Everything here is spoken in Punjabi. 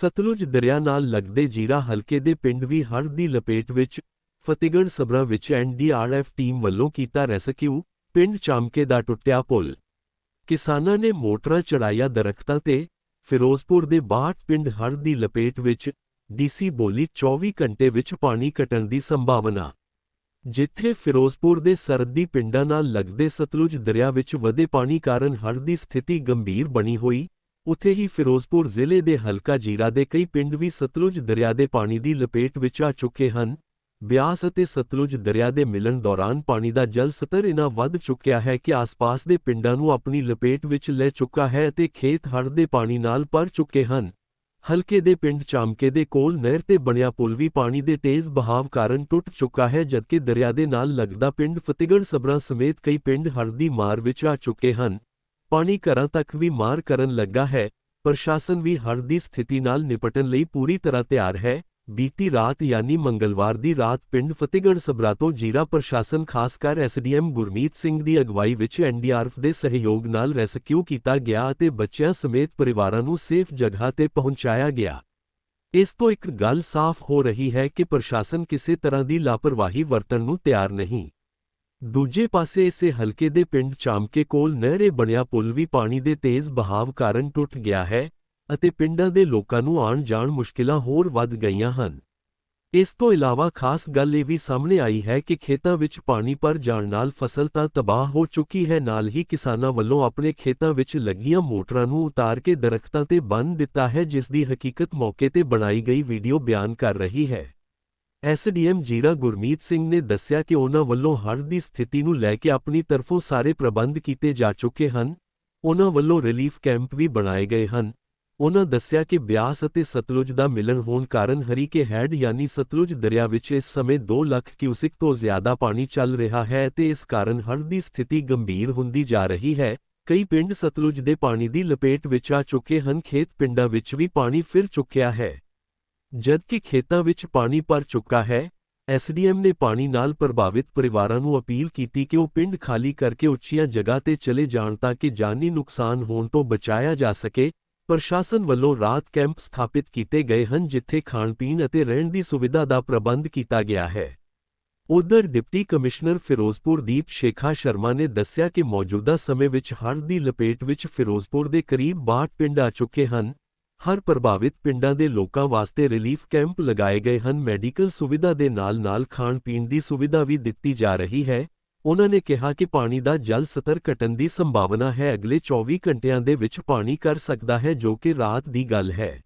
ਸਤਲੁਜ ਦਰਿਆ ਨਾਲ ਲੱਗਦੇ ਜੀਰਾ ਹਲਕੇ ਦੇ ਪਿੰਡ ਵੀ ਹੜ੍ਹ ਦੀ ਲਪੇਟ ਵਿੱਚ ਫਤਿਹਗੜ੍ਹ ਸਬਰਾਂ ਵਿੱਚ ਐਨਡੀਆਰਐਫ ਟੀਮ ਵੱਲੋਂ ਕੀਤਾ ਰੈਸਕਿਊ, ਪਿੰਡ ਚਾਮਕੇ ਦਾ ਟੁੱਟਿਆ ਪੁਲ। ਕਿਸਾਨਾਂ ਨੇ ਮੋਟਰਾਂ ਚੜਾਈਆਂ ਦਰਖਤਾਂ ਤੇ, ਫਿਰੋਜ਼ਪੁਰ ਦੇ ਬਾਟ ਪਿੰਡ ਹੜ੍ਹ ਦੀ ਲਪੇਟ ਵਿੱਚ ਡੀਸੀ ਬੋਲੀ 24 ਘੰਟੇ ਵਿੱਚ ਪਾਣੀ ਘਟਣ ਦੀ ਸੰਭਾਵਨਾ। ਜਿੱਥੇ ਫਿਰੋਜ਼ਪੁਰ ਦੇ ਸਰਦੀ ਪਿੰਡਾਂ ਨਾਲ ਲੱਗਦੇ ਸਤਲੁਜ ਦਰਿਆ ਵਿੱਚ ਵਧੇ ਪਾਣੀ ਕਾਰਨ ਹੜ੍ਹ ਦੀ ਸਥਿਤੀ ਗੰਭੀਰ ਬਣੀ ਹੋਈ ਉੱਥੇ ਹੀ ਫਿਰੋਜ਼ਪੁਰ ਜ਼ਿਲ੍ਹੇ ਦੇ ਹਲਕਾ ਜੀਰਾ ਦੇ ਕਈ ਪਿੰਡ ਵੀ ਸਤਲੁਜ ਦਰਿਆ ਦੇ ਪਾਣੀ ਦੀ ਲਪੇਟ ਵਿੱਚ ਆ ਚੁੱਕੇ ਹਨ। ਬਿਆਸ ਅਤੇ ਸਤਲੁਜ ਦਰਿਆ ਦੇ ਮਿਲਣ ਦੌਰਾਨ ਪਾਣੀ ਦਾ ਜਲ ਸਤਰ ਇਨਾ ਵੱਧ ਚੁੱਕਿਆ ਹੈ ਕਿ ਆਸ-ਪਾਸ ਦੇ ਪਿੰਡਾਂ ਨੂੰ ਆਪਣੀ ਲਪੇਟ ਵਿੱਚ ਲੈ ਚੁੱਕਾ ਹੈ ਅਤੇ ਖੇਤ ਹੜ੍ਹ ਦੇ ਪਾਣੀ ਨਾਲ ਭਰ ਚੁੱਕੇ ਹਨ। ਹਲਕੇ ਦੇ ਪਿੰਡ ਚਾਮਕੇ ਦੇ ਕੋਲ ਨਹਿਰ ਤੇ ਬਣਿਆ ਪੁਲ ਵੀ ਪਾਣੀ ਦੇ ਤੇਜ਼ ਬਹਾਵ ਕਾਰਨ ਟੁੱਟ ਚੁੱਕਾ ਹੈ ਜਦਕਿ ਦਰਿਆ ਦੇ ਨਾਲ ਲੱਗਦਾ ਪਿੰਡ ਫਤਿਹਗੜ੍ਹ ਸਬਰਾਂ ਸਮੇਤ ਕਈ ਪਿੰਡ ਹੜ੍ਹ ਦੀ ਮਾਰ ਵਿੱਚ ਆ ਚੁੱਕੇ ਹਨ। ਪਾਣੀ ਘਰਾਂ ਤੱਕ ਵੀ ਮਾਰ ਕਰਨ ਲੱਗਾ ਹੈ। ਪ੍ਰਸ਼ਾਸਨ ਵੀ ਹੜ੍ਹ ਦੀ ਸਥਿਤੀ ਨਾਲ ਨਿਪਟਣ ਲਈ ਪੂਰੀ ਤਰ੍ਹਾਂ ਤਿਆਰ ਹੈ। ਬੀਤੀ ਰਾਤ ਯਾਨੀ ਮੰਗਲਵਾਰ ਦੀ ਰਾਤ ਪਿੰਡ ਫਤਿਹਗੜ੍ਹ ਸਬਰਾ ਤੋਂ ਜੀਰਾ ਪ੍ਰਸ਼ਾਸਨ ਖਾਸ ਕਰ ਐਸਡੀਐਮ ਗੁਰਮੀਤ ਸਿੰਘ ਦੀ ਅਗਵਾਈ ਵਿੱਚ ਐਨਡੀਆਰਐਫ ਦੇ ਸਹਿਯੋਗ ਨਾਲ ਰੈਸਕਿਊ ਕੀਤਾ ਗਿਆ ਅਤੇ ਬੱਚਿਆਂ ਸਮੇਤ ਪਰਿਵਾਰਾਂ ਨੂੰ ਸੇਫ ਜਗ੍ਹਾ ਤੇ ਪਹੁੰਚਾਇਆ ਗਿਆ। ਇਸ ਤੋਂ ਇੱਕ ਗੱਲ ਸਾਫ਼ ਹੋ ਰਹੀ ਹੈ ਕਿ ਪ੍ਰਸ਼ਾਸਨ ਕਿਸੇ ਤਰ੍ਹਾਂ ਦੀ ਲਾਪਰਵਾਹੀ ਵਰਤਣ ਨੂੰ ਤਿਆਰ ਨਹੀਂ। ਦੂਜੇ ਪਾਸੇ ਇਸੇ ਹਲਕੇ ਦੇ ਪਿੰਡ ਚਾਮਕੇ ਕੋਲ ਨਹਿਰੇ ਬਣਿਆ ਪੁਲ ਵੀ ਪਾਣੀ ਦੇ ਤੇਜ਼ ਬਹਾਵ ਕਾਰਨ ਟੁੱਟ ਗਿਆ ਹੈ ਅਤੇ ਪਿੰਡਾਂ ਦੇ ਲੋਕਾਂ ਨੂੰ ਆਉਣ ਜਾਣ ਮੁਸ਼ਕਿਲਾਂ ਹੋਰ ਵੱਧ ਗਈਆਂ ਹਨ। ਇਸ ਤੋਂ ਇਲਾਵਾ ਖਾਸ ਗੱਲ ਇਹ ਵੀ ਸਾਹਮਣੇ ਆਈ ਹੈ ਕਿ ਖੇਤਾਂ ਵਿੱਚ ਪਾਣੀ ਭਰ ਜਾਣ ਨਾਲ ਫਸਲ ਤਾਂ ਤਬਾਹ ਹੋ ਚੁੱਕੀ ਹੈ, ਨਾਲ ਹੀ ਕਿਸਾਨਾਂ ਵੱਲੋਂ ਆਪਣੇ ਖੇਤਾਂ ਵਿੱਚ ਲੱਗੀਆਂ ਮੋਟਰਾਂ ਨੂੰ ਉਤਾਰ ਕੇ ਦਰਖਤਾਂ ਤੇ ਬੰਨ੍ਹ ਦਿੱਤਾ ਹੈ, ਜਿਸ ਦੀ ਹਕੀਕਤ ਮੌਕੇ ਤੇ ਬਣਾਈ ਗਈ ਵੀਡੀਓ ਬਿਆਨ ਕਰ ਰਹੀ ਹੈ। ਐਸਡੀਐਮ ਜੀਰਾ ਗੁਰਮੀਤ ਸਿੰਘ ਨੇ ਦੱਸਿਆ ਕਿ ਉਹਨਾਂ ਵੱਲੋਂ ਹੜ੍ਹ ਦੀ ਸਥਿਤੀ ਨੂੰ ਲੈ ਕੇ ਆਪਣੀ ਤਰਫੋਂ ਸਾਰੇ ਪ੍ਰਬੰਧ ਕੀਤੇ ਜਾ ਚੁੱਕੇ ਹਨ। ਉਹਨਾਂ ਵੱਲੋਂ ਰਿਲੀਫ ਕੈਂਪ ਵੀ ਬਣਾਏ ਗਏ ਹਨ। ਉਹਨਾਂ ਦੱਸਿਆ ਕਿ ਬਿਆਸ ਅਤੇ ਸਤਲੁਜ ਦਾ ਮਿਲਣ ਹੋਣ ਕਾਰਨ ਹਰੀਕੇ ਹੈਡ ਯਾਨੀ ਸਤਲੁਜ ਦਰਿਆ ਵਿੱਚ ਇਸ ਸਮੇਂ 2 ਲੱਖ ਕਿਊਸਿਕ ਤੋਂ ਜ਼ਿਆਦਾ ਪਾਣੀ ਚੱਲ ਰਿਹਾ ਹੈ ਤੇ ਇਸ ਕਾਰਨ ਹੜ੍ਹ ਦੀ ਸਥਿਤੀ ਗੰਭੀਰ ਹੁੰਦੀ ਜਾ ਰਹੀ ਹੈ। ਕਈ ਪਿੰਡ ਸਤਲੁਜ ਦੇ ਪਾਣੀ ਦੀ ਲਪੇਟ ਵਿੱਚ ਆ ਚੁੱਕੇ ਹਨ। ਖੇਤ ਪਿੰਡਾਂ ਵਿੱਚ ਵੀ ਪਾਣੀ ਫਿਰ ਚੁੱਕਿਆ ਹੈ। ਜਦਕਿ ਖੇਤਾਂ ਵਿੱਚ ਪਾਣੀ ਭਰ ਚੁੱਕਾ ਹੈ ਐਸਡੀਐਮ ਨੇ ਪਾਣੀ ਨਾਲ ਪ੍ਰਭਾਵਿਤ ਪਰਿਵਾਰਾਂ ਨੂੰ ਅਪੀਲ ਕੀਤੀ ਕਿ ਉਹ ਪਿੰਡ ਖਾਲੀ ਕਰਕੇ ਉੱਚੀਆਂ ਜਗ੍ਹਾ ਤੇ ਚਲੇ ਜਾਣ ਤਾਂ ਕਿ ਜਾਨੀ ਨੁਕਸਾਨ ਹੋਣ ਤੋਂ ਬਚਾਇਆ ਜਾ ਸਕੇ, ਪ੍ਰਸ਼ਾਸਨ ਵੱਲੋਂ ਰਾਤ ਕੈਂਪ ਸਥਾਪਿਤ ਕੀਤੇ ਗਏ ਹਨ ਜਿੱਥੇ ਖਾਣ ਪੀਣ ਅਤੇ ਰਹਿਣ ਦੀ ਸੁਵਿਧਾ ਦਾ ਪ੍ਰਬੰਧ ਕੀਤਾ ਗਿਆ ਹੈ। ਉਧਰ ਡਿਪਟੀ ਕਮਿਸ਼ਨਰ ਫਿਰੋਜ਼ਪੁਰ ਦੀਪ ਸ਼ੇਖਾ ਸ਼ਰਮਾ ਨੇ ਦੱਸਿਆ ਕਿ ਮੌਜੂਦਾ ਸਮੇਂ ਵਿੱਚ ਹੜ੍ਹ ਦੀ ਲਪੇਟ ਵਿੱਚ ਫਿਰੋਜ਼ਪੁਰ ਦੇ ਕਰੀਬ 62 ਪਿੰਡ ਆ ਚੁੱਕੇ ਹਨ ਹਰ ਪ੍ਰਭਾਵਿਤ ਪਿੰਡਾਂ ਦੇ ਲੋਕਾਂ ਵਾਸਤੇ ਰਿਲੀਫ ਕੈਂਪ ਲਗਾਏ ਗਏ ਹਨ। ਮੈਡੀਕਲ ਸੁਵਿਧਾ ਦੇ ਨਾਲ-ਨਾਲ ਖਾਣ ਪੀਣ ਦੀ ਸੁਵਿਧਾ ਵੀ ਦਿੱਤੀ ਜਾ ਰਹੀ ਹੈ। ਉਹਨਾਂ ਨੇ ਕਿਹਾ ਕਿ ਪਾਣੀ ਦਾ ਜਲ ਸਤਰ ਘਟਣ ਦੀ ਸੰਭਾਵਨਾ ਹੈ। ਅਗਲੇ 24 ਘੰਟਿਆਂ ਦੇ ਵਿੱਚ ਪਾਣੀ ਕਰ ਸਕਦਾ ਹੈ, ਜੋ ਕਿ ਰਾਤ ਦੀ ਗੱਲ ਹੈ।